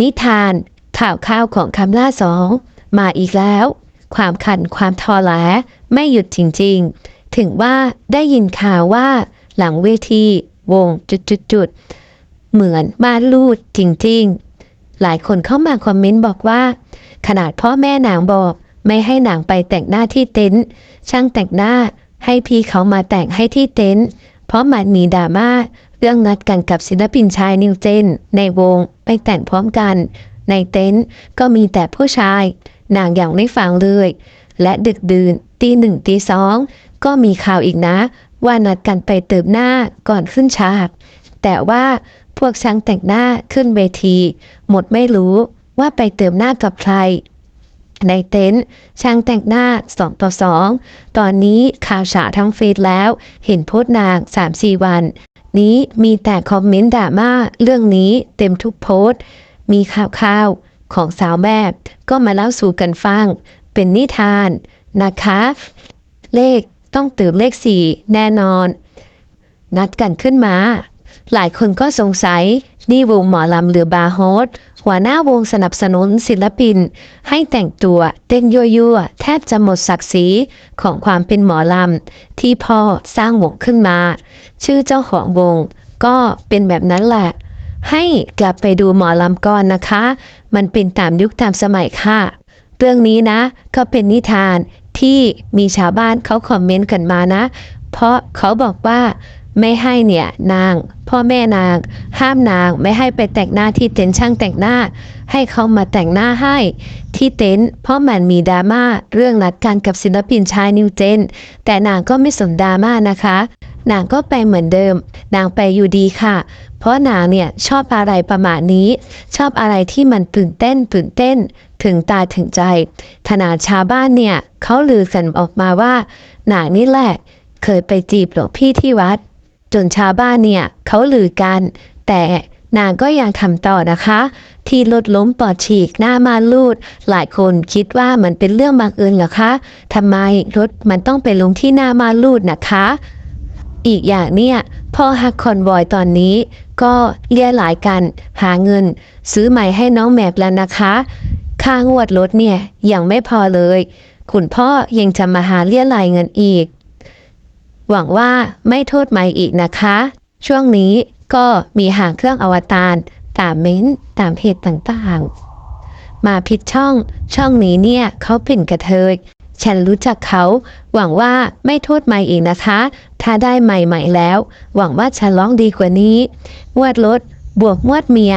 นิทาน ข่าวข้าวของคำล่าสองมาอีกแล้ว ความขันความทอแหลไม่หยุดจริงๆ ถึงว่าได้ยินข่าวว่า หลังเวทีวงจุดๆเหมือนมานรูดจริงๆ หลายคนเข้ามาคอมเมนต์บอกว่า ขนาดพ่อแม่นางบอก ไม่ให้นางไปแต่งหน้าที่เต็นท์ช่างแต่งหน้าให้พี่เขามาแต่งให้ที่เต็นท์เพราะมันมีดราม่า เรื่องนัดกันกับศิลปินชายนิวเจน ในวงไปแต่งพร้อมกัน ในเต็นท์ก็มีแต่ผู้ชายนางอย่างไม่ฟังเลย และดึกดื่นตีหนึ่งตีสองก็มีข่าวอีกนะ ว่านัดกันไปเติมหน้าก่อนขึ้นฉาก แต่ว่าพวกช่างแต่งหน้าขึ้นเวที หมดไม่รู้ว่าไปเติมหน้ากับใคร ในเต็นท์ช่างแต่งหน้าสองต่อสองตอนนี้ข่าวฉาทั้งเฟซแล้ว เห็นโพสนางสามสี่วัน นี้มีแต่คอมเมนต์ด่าม่าเรื่องนี้เต็มทุกโพสต์ มีข่าวข่าวของสาวแบบก็มาเล่าสู่กันฟัง เป็นนิทานนะคะ เลขต้องตื่นเลขสี่แน่นอน นัดกันขึ้นมา หลายคนก็สงสัย นี่วงหมอลำหรือบาร์โฮส หัวหน้าวงสนับสนุนศิลปิน ให้แต่งตัวเต้นยั่วๆแทบจะหมดศักดิ์ศรีของความเป็นหมอลำ ที่พ่อสร้างวงขึ้นมา ชื่อเจ้าของวงก็เป็นแบบนั้นแหละ ให้กลับไปดูหมอลำก่อนนะคะ มันเป็นตามยุคตามสมัยค่ะ เรื่องนี้นะ ก็เป็นนิทานที่มีชาวบ้านเขาคอมเมนต์กันมานะ เพราะเขาบอกว่า ไม่ให้เนี่ยนาง พ่อแม่นาง ห้ามนางไม่ให้ไปแต่งหน้าที่เต็นช่างแต่งหน้า ให้เขามาแต่งหน้าให้ ที่เต็นเพราะมันมีดราม่าเรื่องนัดกันกับศิลปินชายนิวเจน แต่นางก็ไม่สนดราม่านะคะ นางก็ไปเหมือนเดิม นางไปอยู่ดีค่ะ เพราะนางเนี่ยชอบอะไรประมาณนี้ ชอบอะไรที่มันตื่นเต้นตื่นเต้น ถึงตาถึงใจขนาชาวบ้านเนี่ยเขาลือกันออกมาว่า นางนี่แหละ เคยไปจีบหลวงพี่ที่วัด จนชาวบ้านเนี่ยเขาลือกัน แต่นางก็ยังทำต่อนะคะ ที่รถล้มปอดฉีกหน้ามาลูด หลายคนคิดว่ามันเป็นเรื่องบังเอิญเหรอคะทำไมรถมันต้องไปลงที่หน้ามาลูดนะคะ อีกอย่างเนี่ยพ่อฮักคอนบอยตอนนี้ ก็เลี่ยหลายกัน หาเงิน ซื้อใหม่ให้น้องแมบแล้วนะคะ ค่างวดรถเนี่ยยังไม่พอเลย คุณพ่อยังจะมาหาเลี่ยหลายเงินอีก หวังว่าไม่โทษใหม่อีกนะคะ ช่วงนี้ก็มีหางเครื่องอวตารตามเม้นตามเพจต่างๆ มาผิดช่อง ช่องนี้เนี่ยเขาเป็นกระเทยฉันรู้จักเขา หวังว่าไม่โทษใหม่อีกนะคะ ถ้าได้ใหม่ๆแล้ว หวังว่าฉันร้องดีกว่านี้งวดรถบวกงวดเมีย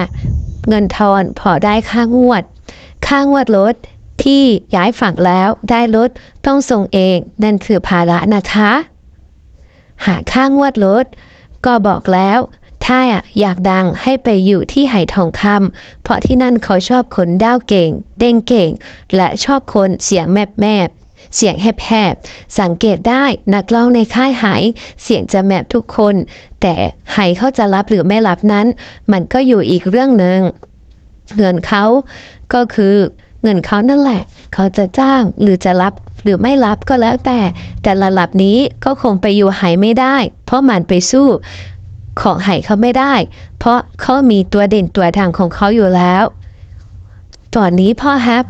เงินทอนพอได้ค่างวด ค่างวดรถที่ย้ายฝั่งแล้วได้รถต้องส่งเอง นั่นคือภาระนะคะ หาค่างวดรถก็บอกแล้ว ถ้าอยากดังให้ไปอยู่ที่ไหทองคำเพราะที่นั่นเขาชอบคนด้าวเก่ง เด้งเก่ง และชอบคนเสียงแมบแมบเสียงแหบๆ สังเกตได้นักร้องในค่ายไหเสียงจะแมบทุกคน แต่ไหเขาจะรับหรือไม่รับนั้น มันก็อยู่อีกเรื่องหนึ่งเงินเขาก็คือ เงินเขานั่นแหละ เขาจะจ้างหรือจะรับหรือไม่รับก็แล้วแต่ แต่ระดับนี้ก็คงไปอยู่ไหไม่ได้ เพราะมันไปสู้ของไหเขาไม่ได้ เพราะเขามีตัวเด่นตัวดังของเขาอยู่แล้ว ตอนนี้พ่อแฮป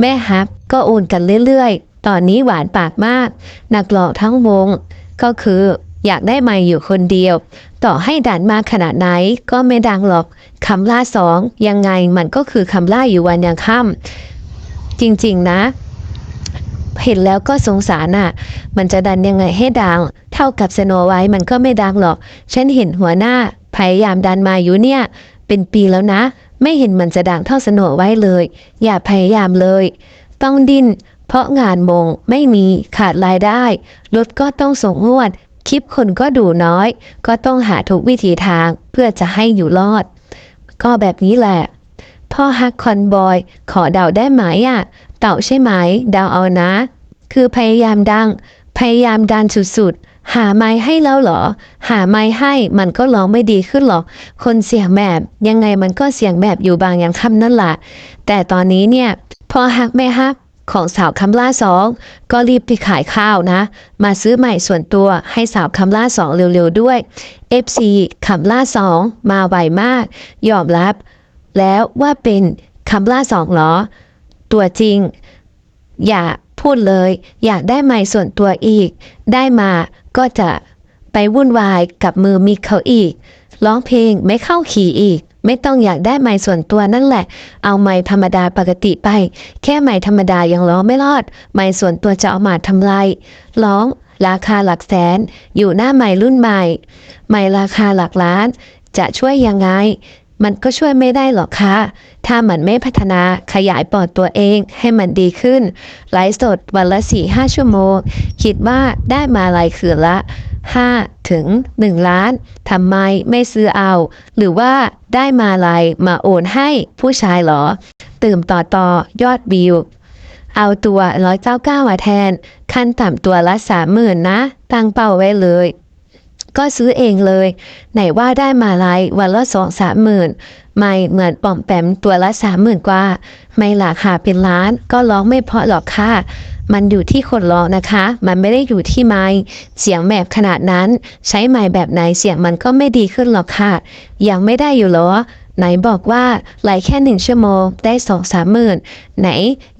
แม่แฮปก็โอนกันเรื่อยๆ ตอนนี้หวานปากมาก นักร้องทั้งวง ก็คือ อยากได้ไม่อยู่คนเดียว ต่อให้ดันมาขนาดไหนก็ไม่ดังหรอกคำล่าสองยังไงมันก็คือคำล่าอยู่วันยังค่ำจริงๆนะ เห็นแล้วก็สงสารน่ะ มันจะดันยังไงให้ดัง เท่ากับสโนไว้มันก็ไม่ดังหรอก ฉันเห็นหัวหน้า พยายามดันมาอยู่เนี่ย เป็นปีแล้วนะ ไม่เห็นมันจะดังเท่าสโนไว้เลย อย่าพยายามเลย ต้องดิ้นเพราะงานมงไม่มีขาดรายได้รถก็ต้องส่งงวด คลิปคนก็ดูน้อย ก็ต้องหาทุกวิธีทางเพื่อจะให้อยู่รอด ก็แบบนี้แหละ พ่อฮักคอนบอย ขอเดาได้ไหมอะ เต่าใช่ไหม เดาเอานะ คือพยายามดัง พยายามดันสุดๆ หาไม้ให้แล้วเหรอ หาไม้ให้มันก็ร้องไม่ดีขึ้นหรอก คนเสียงแบบยังไงมันก็เสียงแบบอยู่บางอย่างคำนั่นแหละแต่ตอนนี้เนี่ยพ่อฮักแม่ฮัก ของสาวคำล่าสองก็รีบไปขายข้าวนะ มาซื้อใหม่ส่วนตัวให้สาวคำล่าสองเร็วๆด้วย FC คำล่าสองมาไวมาก ยอมรับ แล้วว่าเป็นคำล่าสองหรอ ตัวจริง อย่าพูดเลย อยากได้ไม้ส่วนตัวอีก ได้มาก็จะไปวุ่นวายกับมือมีเขาอีก ร้องเพลงไม่เข้าขี่อีก ไม่ต้องอยากได้ไม้ส่วนตัวนั่นแหละ เอาไม้ธรรมดาปกติไป แค่ไม้ธรรมดายังร้องไม่รอด ไม้ส่วนตัวจะเอามาทำไรร้องราคาหลักแสน อยู่หน้าไม้รุ่นใหม่ ไม้ราคาหลักล้าน จะช่วยยังไง มันก็ช่วยไม่ได้หรอกค่ะ ถ้ามันไม่พัฒนาขยายปอดตัวเองให้มันดีขึ้น ไลฟ์สดวันละ4ี่ห้าชั่วโมง คิดว่าได้มาลายคืนละ 5ถึง1ล้าน ทำไมไม่ซื้อเอา หรือว่าได้มาลายมาโอนให้ผู้ชายหรอ ตื่มต่อต่อยอดวิว เอาตัวร้อยเจ้าเก้าแทน ขั้นต่ำตัวละสามหมื่นนะ ตั้งเป้าไว้เลย ก็ซื้อเองเลย ไหนว่าได้มาลายวันละสองสามหมื่นไม่เหมือนปอมแปมตัวละสามหมื่นกว่า ไม่ราคาเป็นล้านก็ร้องไม่เพาะหรอกค่ะ มันอยู่ที่คนร้องนะคะ มันไม่ได้อยู่ที่ไม้เสียงแบบขนาดนั้น ใช้ไม้แบบไหนเสียงมันก็ไม่ดีขึ้นหรอกค่ะ ยังไม่ได้อยู่หรอ ไหนบอกว่าไลฟ์แค่หนึ่งชั่วโมงได้สองสามหมื่นไหน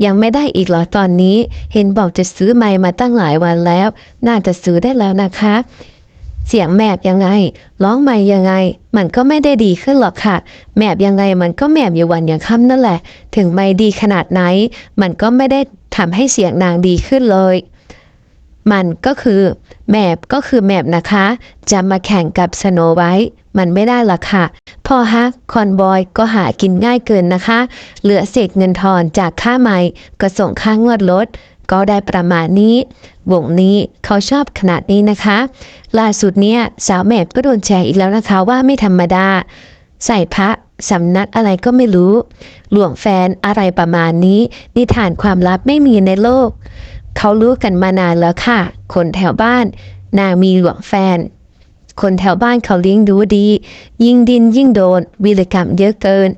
ยังไม่ได้อีกหรอตอนนี้ เห็นบอกจะซื้อไม้มาตั้งหลายวันแล้ว น่าจะซื้อได้แล้วนะคะเสียงแมบยังไง ร้องใหม่ยังไง มันก็ไม่ได้ดีขึ้นหรอกค่ะ แมบยังไงมันก็แมบอยู่วันอย่างค่ำนั่นแหละ ถึงไม่ดีขนาดไหน มันก็ไม่ได้ำให้เสียงนางดีขึ้นเลย มันก็คือแมบก็คือแมบนะคะ จะมาแข่งกับสโนไวท์มันไม่ได้หรอกค่ะ พ่อฮักคอนบอยก็หากินง่ายเกินนะคะ เหลือเศษเงินทอนจากค่าไม้ก็ส่งค่างวดรถก็ได้ประมาณนี้ วงนี้เขาชอบขนาดนี้นะคะ ล่าสุดเนี่ยสาวแมบก็โดนแชร์อีกแล้วนะคะว่าไม่ธรรมดา ใส่พระ สำนักอะไรก็ไม่รู้ หลวงแฟนอะไรประมาณนี้ นิทานความลับไม่มีในโลก เขารู้กันมานานแล้วค่ะ คนแถวบ้าน นางมีหลวงแฟน คนแถวบ้านเขาเลี้ยงดูดี ยิ่งดินยิ่งโดน วิรกรรมเยอะเกิน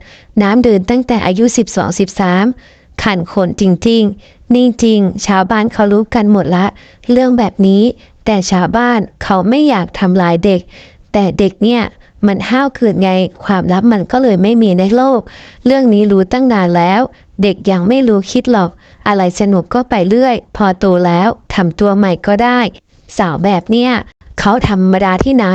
น้ำเดินตั้งแต่อายุ 12-13 ขันคนจริงๆ นี่จริง ชาวบ้านเขารู้กันหมดละ เรื่องแบบนี้ แต่ชาวบ้านเขาไม่อยากทำลายเด็ก แต่เด็กเนี่ย มันห้าวคืนไง ความลับมันก็เลยไม่มีในโลก เรื่องนี้รู้ตั้งนานแล้ว เด็กยังไม่รู้คิดหรอก อะไรสนุกก็ไปเรื่อย พอโตแล้วทำตัวใหม่ก็ได้ สาวแบบเนี้ย เขาธรรมดาที่ไหน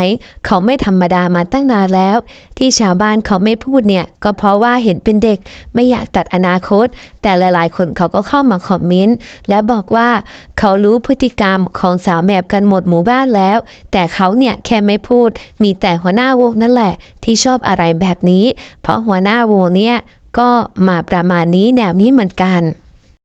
เขาไม่ธรรมดามาตั้งนานแล้ว ที่ชาวบ้านเขาไม่พูดเนี่ย ก็เพราะว่าเห็นเป็นเด็กไม่อยากตัดอนาคต แต่หลายๆ คนเขาก็เข้ามาคอมเมนต์และบอกว่าเขารู้พฤติกรรมของสาวแมบกันหมดหมู่บ้านแล้ว แต่เขาเนี่ยแค่ไม่พูด มีแต่หัวหน้าวงนั่นแหละ ที่ชอบอะไรแบบนี้ เพราะหัวหน้าวงเนี่ยก็มาประมาณนี้แนวนี้เหมือนกัน